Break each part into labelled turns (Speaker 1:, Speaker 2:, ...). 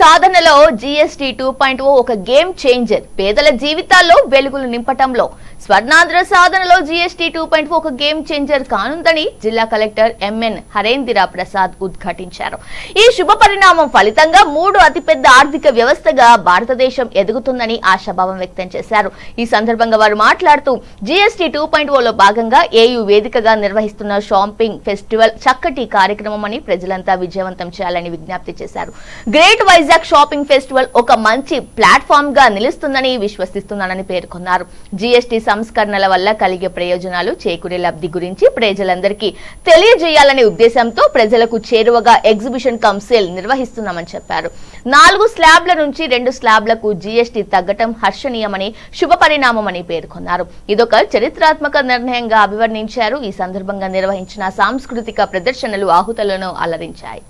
Speaker 1: సాధనలో GST two point ఒక game changer పేదల జీవితాల్లో వెలుగులు నింపటంలో. స్వర్ణాంధ్ర సాధనలో జీఎస్టీ టూ పాయింట్ ఒక గేమ్ చేంజర్ కానుందని జిల్లా కలెక్టర్ ఎంఎన్ హరేందిరా ప్రసాద్ ఉద్ఘాటించారు. ఈ శుభ పరిణామం ఫలితంగా మూడు అతిపెద్ద ఆర్థిక వ్యవస్థగా భారతదేశం ఎదుగుతుందని ఆశాభావం వ్యక్తం చేశారు. ఈ సందర్భంగా వారు మాట్లాడుతూ జీఎస్టీ టూ పాయింట్లో భాగంగా ఏయు వేదికగా నిర్వహిస్తున్న షాపింగ్ ఫెస్టివల్ చక్కటి కార్యక్రమం అని ప్రజలంతా విజయవంతం చేయాలని విజ్ఞప్తి చేశారు. గ్రేట్ వైజాగ్ షాపింగ్ ఫెస్టివల్ ఒక మంచి ప్లాట్ఫామ్గా నిలుస్తుందని విశ్వసిస్తున్నానని పేర్కొన్నారు. జీఎస్టీ సంస్కరణల వల్ల కలిగే ప్రయోజనాలు చేకూరే లబ్ధి గురించి ప్రజలందరికీ తెలియజేయాలనే ఉద్దేశంతో ప్రజలకు చేరువగా ఎగ్జిబిషన్ కౌన్సిల్ నిర్వహిస్తున్నామని చెప్పారు. నాలుగు స్లాబ్ల నుంచి రెండు స్లాబ్లకు జీఎస్టీ తగ్గటం హర్షణీయమని శుభ పరిణామమని పేర్కొన్నారు. ఇదొక చరిత్రాత్మక నిర్ణయంగా అభివర్ణించారు. ఈ సందర్భంగా నిర్వహించిన సాంస్కృతిక ప్రదర్శనలు ఆహుతలను అలరించాయి.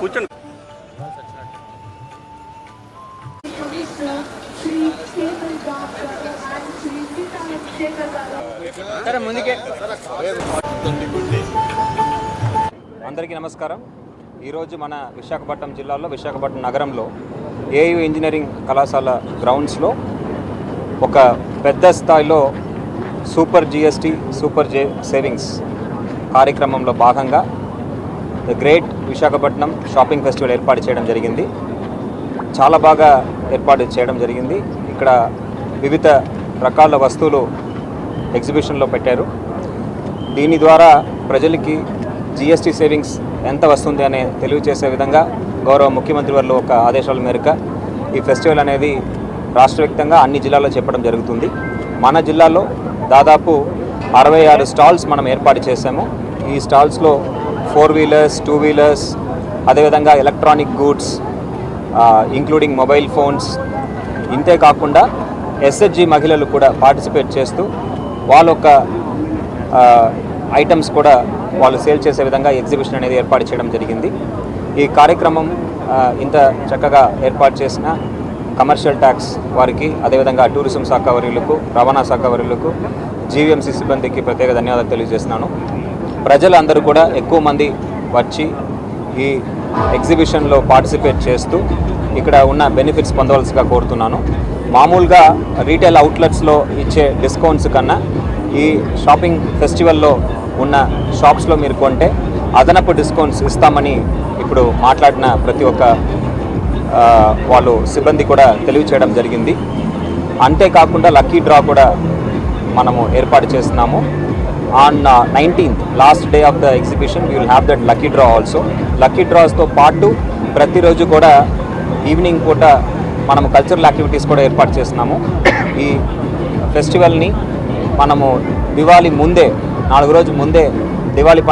Speaker 2: కూర్చోండి.
Speaker 3: సరే ముందుకే. అందరికీ నమస్కారం. ఈరోజు మన విశాఖపట్నం జిల్లాలో విశాఖపట్నం నగరంలో ఏయు ఇంజనీరింగ్ కళాశాల గ్రౌండ్స్లో ఒక పెద్ద స్థాయిలో సూపర్ జిఎస్టీ సూపర్ జే సేవింగ్స్ కార్యక్రమంలో భాగంగా the great Visakhapatnam shopping festival ఏర్పాటు చేయడం జరిగింది. చాలా బాగా ఏర్పాటు చేయడం జరిగింది. ఇక్కడ వివిధ రకాల వస్తువులు ఎగ్జిబిషన్లో పెట్టారు. దీని ద్వారా ప్రజలకి జిఎస్టీ సేవింగ్స్ ఎంత వస్తుంది అనే తెలియజేసే విధంగా గౌరవ ముఖ్యమంత్రి వారు ఒక ఆదేశాల మేరకు ఈ ఫెస్టివల్ అనేది రాష్ట్రవ్యాప్తంగా అన్ని జిల్లాల్లో చెప్పడం జరుగుతుంది. మన జిల్లాలో దాదాపు అరవై ఆరు స్టాల్స్ మనం ఏర్పాటు చేశాము. ఈ స్టాల్స్లో ఫోర్ వీలర్స్ టూ వీలర్స్ అదేవిధంగా electronic goods including mobile phones ఇంతే కాకుండా ఎస్హెచ్జి మహిళలు కూడా పార్టిసిపేట్ చేస్తూ వాళ్ళ యొక్క ఐటమ్స్ కూడా వాళ్ళు సేల్ చేసే విధంగా ఎగ్జిబిషన్ అనేది ఏర్పాటు చేయడం జరిగింది. ఈ కార్యక్రమం ఇంత చక్కగా ఏర్పాటు చేసిన కమర్షియల్ ట్యాక్స్ వారికి అదేవిధంగా టూరిజం శాఖ వర్యులకు రవాణా శాఖ వర్యులకు జీవీఎంసీ సిబ్బందికి ప్రత్యేక ధన్యవాదాలు తెలియజేస్తున్నాను. ప్రజలందరూ కూడా ఎక్కువ మంది వచ్చి ఈ ఎగ్జిబిషన్లో పార్టిసిపేట్ చేస్తూ ఇక్కడ ఉన్న బెనిఫిట్స్ పొందవలసిగా కోరుతున్నాను. మామూలుగా రీటైల్ అవుట్లెట్స్లో ఇచ్చే డిస్కౌంట్స్ కన్నా ఈ షాపింగ్ ఫెస్టివల్లో ఉన్న షాప్స్లో మీరు కొంటే అదనపు డిస్కౌంట్స్ ఇస్తామని ఇప్పుడు మాట్లాడిన ప్రతి ఒక్క వాళ్ళు సిబ్బంది కూడా తెలియచేయడం జరిగింది. అంతేకాకుండా లక్కీ డ్రా కూడా మనము ఏర్పాటు చేస్తున్నాము. On nineteenth last day of the exhibition we will have that lucky draw also lucky డ్రాస్తో పాటు ప్రతిరోజు కూడా ఈవినింగ్ పూట మనము కల్చరల్ యాక్టివిటీస్ కూడా ఏర్పాటు చేస్తున్నాము. ఈ ఫెస్టివల్ని మనము దివాళీ ముందే నాలుగు రోజు ముందే దివాళీ